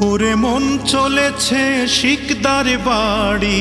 ওরে মন চলেছে শিকদার বাড়ি।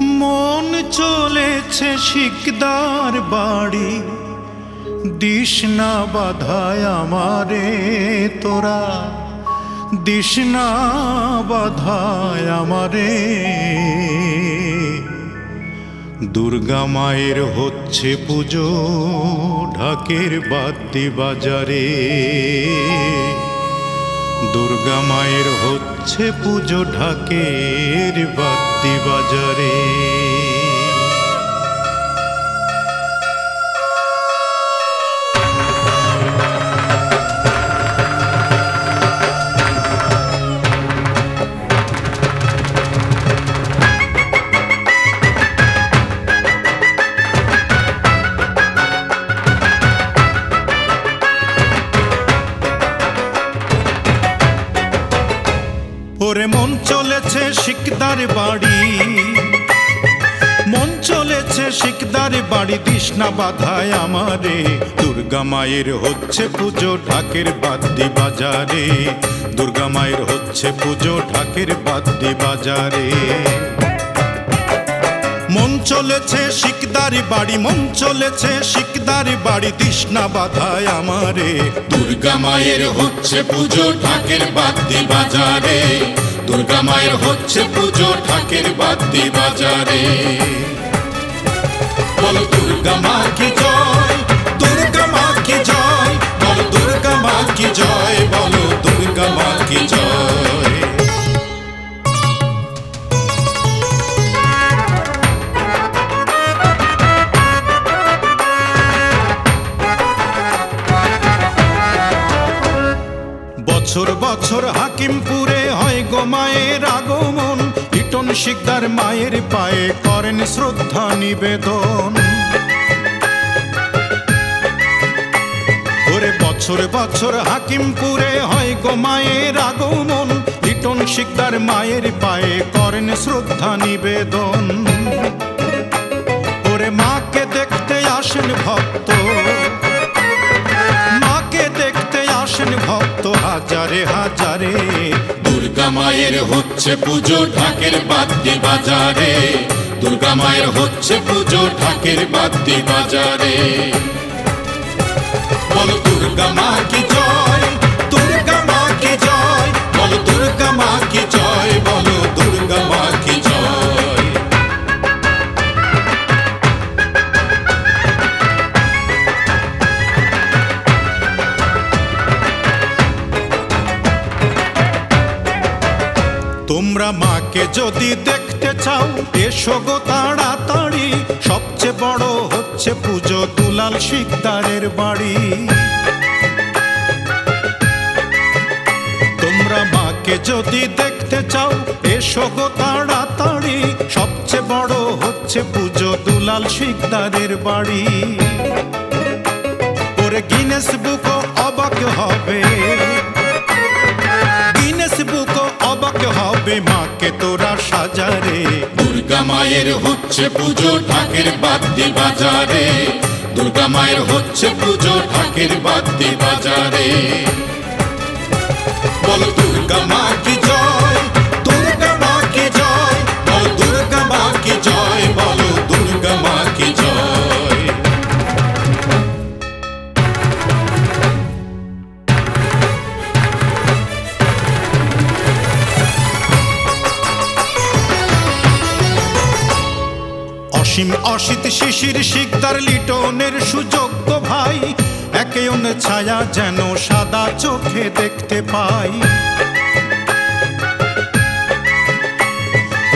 মন চলেছে শিকদার বাড়ি। দিস না বাধায় আমারে তোরা। দিস না বাধায় আমারে। দুর্গা মায়ের হচ্ছে পুজো ঢাকের বাদ্যি বাজারে। দুর্গা মায়ের হচ্ছে পুজো ঢাকের বাদ্যি বাজারে। শিকদার বাড়ি। মন চলেছে শিকদার বাড়ি, তৃষ্ণা বাধায় আমারে। দুর্গা মায়ের হচ্ছে পুজো, ঢাকের বাদ্যি বাজারে। দুর্গা মায়ের হচ্ছে পুজো, ঢাকের বাদ্যি বাজারে। মন চলেছে শিকদারি বাড়ি, মন চলেছে শিকদারি বাড়ি, তৃষ্ণা বাধায় আমারে। দুর্গা মায়ের হচ্ছে পুজো ঠাকের বাদ্যি বাজারে। দুর্গা মায়ের হচ্ছে পুজো ঠাকের বাদ্যি বাজারে। বলো দুর্গা মা কি জয়, দুর্গা মা কি জয়, বলো দুর্গা মা কি জয়, বলো দুর্গা মা কি জয়। বছর বছর হাকিমপুরে গো মায়ের আগমন ইটন শিকদার মায়ের পায়ে করেন শ্রদ্ধা নিবেদন। ওরে বছর বছর হাকিমপুরে হয় গো মায়ের আগমন, লিটন শিকদার মায়ের পায়ে করেন শ্রদ্ধা নিবেদন। ওরে মাকে দেখতে আসেন ভক্ত, মাকে দেখতে আসেন ভক্ত, হাজারে হাজারে দুর্গা মায়ের হচ্ছে পুজো, ঢাকের বাদ্যি বাজারে। দুর্গা মায়ের হচ্ছে পুজো, ঢাকের বাদ্যি বাজারে। বলো দুর্গা মা কি মাকে যদি দেখতে চাও, এসো গো তাড়াতাড়ি। সবচেয়ে বড় হচ্ছে পুজো দুলাল শিকদারের বাড়ি। তোমরা মাকে যদি দেখতে চাও, এসো গো তাড়াতাড়ি। সবচেয়ে বড় হচ্ছে পুজো দুলাল শিকদারের বাড়ি। ওরে গিনেস বুক অবাক হবে। হবে মাকে তোরা সাজারে। দুর্গা মায়ের হচ্ছে পুজো ঠাকের বাদ্যি বাজারে। দুর্গা মায়ের হচ্ছে পুজো ঠাকের বাদ্যি বাজারে। অসীম অসিত শিশির শিকদার লিটনের সুযোগ্য ভাই। একে অন্য ছায়া যেন সাদা চোখে দেখতে পাই।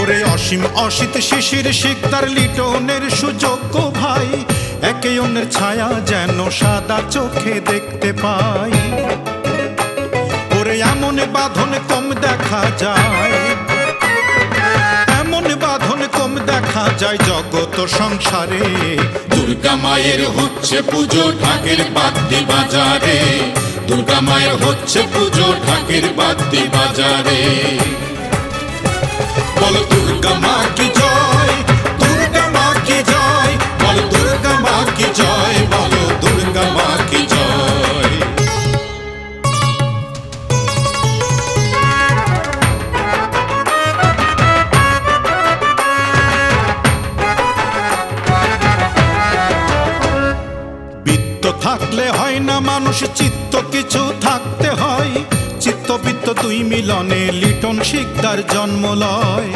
ওরে অসীম অসিত শিশির শিকদার লিটনের সুযোগ্য ভাই। একে অন্যের ছায়া যেন সাদা চোখে দেখতে পাই। ওরে এমন বাঁধন কম দেখা যায়। যায় জগত সংসারে। দুর্গা মায়ের হচ্ছে পুজো, ঢাকের বাদ্যি বাজারে। দুর্গা মায়ের হচ্ছে পুজো, ঢাকের বাদ্যি বাজারে। বলো দুর্গা মা কি জয়? দুর্গা মা কি জয়? বলো দুর্গা মা কি জয়? বলো দুর্গা মা কি জয়? না মানুষ, চিত্ত কিছু থাকতে হয়। চিত্তবৃত্ত দুই মিলনে লিটন শিকদার জন্ম লয়।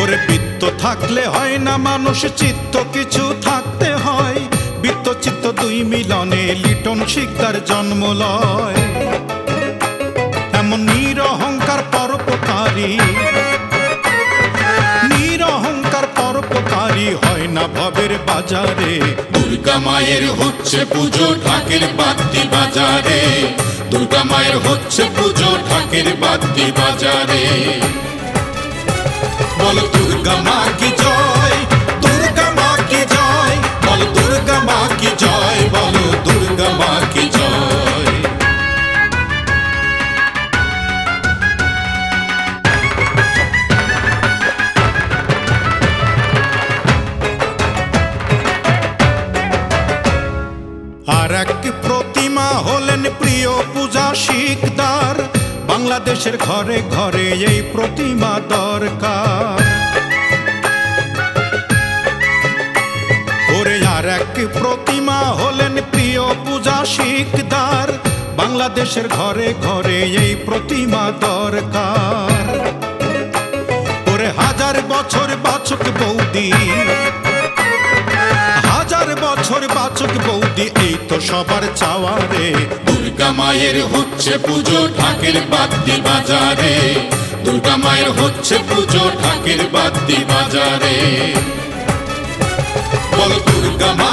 ওরে বৃত্ত থাকলে হয় না মানুষ, চিত্ত কিছু থাকতে হয়। বৃত্ত চিত্ত দুই মিলনে লিটন শিকদার জন্ম লয়। এমন নিরহংকার পরোপকারী পরোপকারী হয় না ভবের বাজারে। দুর্গা মায়ের হচ্ছে পুজো, ঢাকের বাদ্যি বাজারে। দুর্গা মায়ের হচ্ছে পুজো, ঢাকের বাদ্যি বাজারে। বল দুর্গা মা কি জয়? দুর্গা মা কি জয়? বল দুর্গা মা কি জয়? বাংলাদেশের ঘরে ঘরে এই প্রতিমা দরকার। ওরে আর এক প্রতিমা হলেন প্রিয় পূজা শিকদার। বাংলাদেশের ঘরে ঘরে এই প্রতিমা দরকার। ওরে হাজার বছর বাচক বৌদি হাজার বছর বাচক বৌদি, এই তো সবার চাওয়া রে। দুর্গা মায়ের হচ্ছে পুজো, ঢাকের বাদ্যি বাজারে। দুর্গা মায়ের হচ্ছে পুজো, ঢাকের বাদ্যি বাজারে। বল দুর্গা মা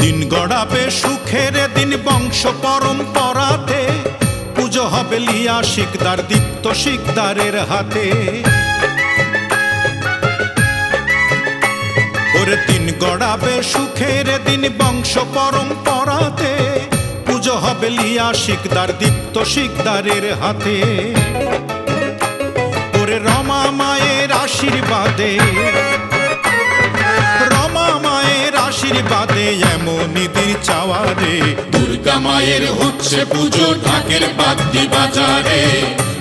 দিন গড়াবে সুখের দিন বংশ পরম্পরাতে। পুজো হবে লিয়া শিকদার, দীপ্ত শিকদারের হাতে। ওরে দিন গড়াবে সুখের দিন বংশ পরম্পরাতে। পুজো হবে লিয়া শিকদার, দীপ্ত শিকদারের হাতে। ওরে রমা মায়ের আশীর্বাদে আশীর্বাদে এমন চাওয়ারে। দুর্গা মায়ের হচ্ছে পুজো, ঢাকের বাদ্যি বাজারে।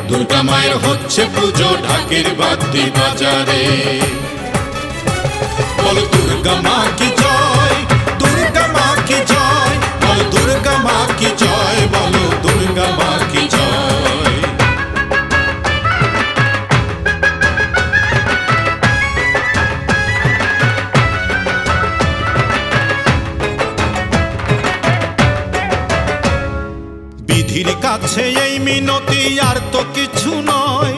দুর্গা মায়ের হচ্ছে পুজো, ঢাকের বাদ্যি বাজারে। বল দুর্গা মা কি জয়? দুর্গা মা কি জয়? বল দুর্গা মা কি জয়? বল দুর্গা মা কি কাছে এই মিনতি আর তো কিছু নয়।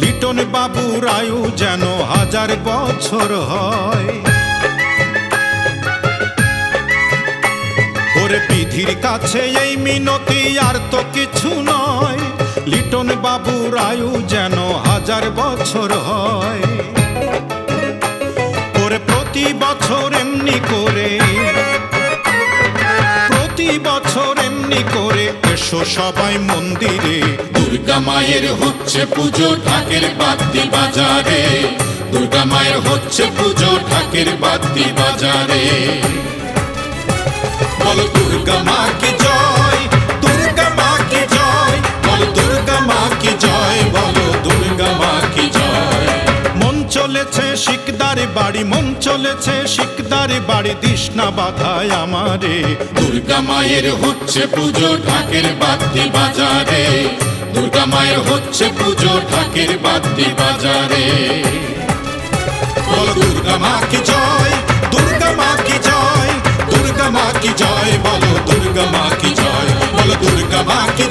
লিটন বাবুর আয়ু যেন হাজার বছর হয়। ওরে বিধির কাছে এই মিনতি আর তো কিছু নয়। লিটন বাবুর আয়ু যেন হাজার বছর হয়। ওরে প্রতি বছর এমনি করে, প্রতি বছর এমনি করে এসো সবাই মন্দিরে। দুর্গা মায়ের হচ্ছে পুজো, ঢাকের বাদ্যি বাজারে। দুর্গা মায়ের হচ্ছে পুজো, ঢাকের বাদ্যি বাজারে। বলো দুর্গা মাকে জয়? শিকদার বাড়ি, মন চলেছে শিকদার বাড়ি দিশনা বাধায় আমারে। দুর্গা মায়ের হচ্ছে পুজো, ঢাকের বাদ্যি বাজারে। দুর্গা মায়ের হচ্ছে পুজো, ঢাকের বাদ্যি বাজারে। বল দুর্গা মা কি জয়, দুর্গা মা কি জয়, দুর্গা মা কি জয়, বলো দুর্গা মা কি জয়, বলো দুর্গা মা কি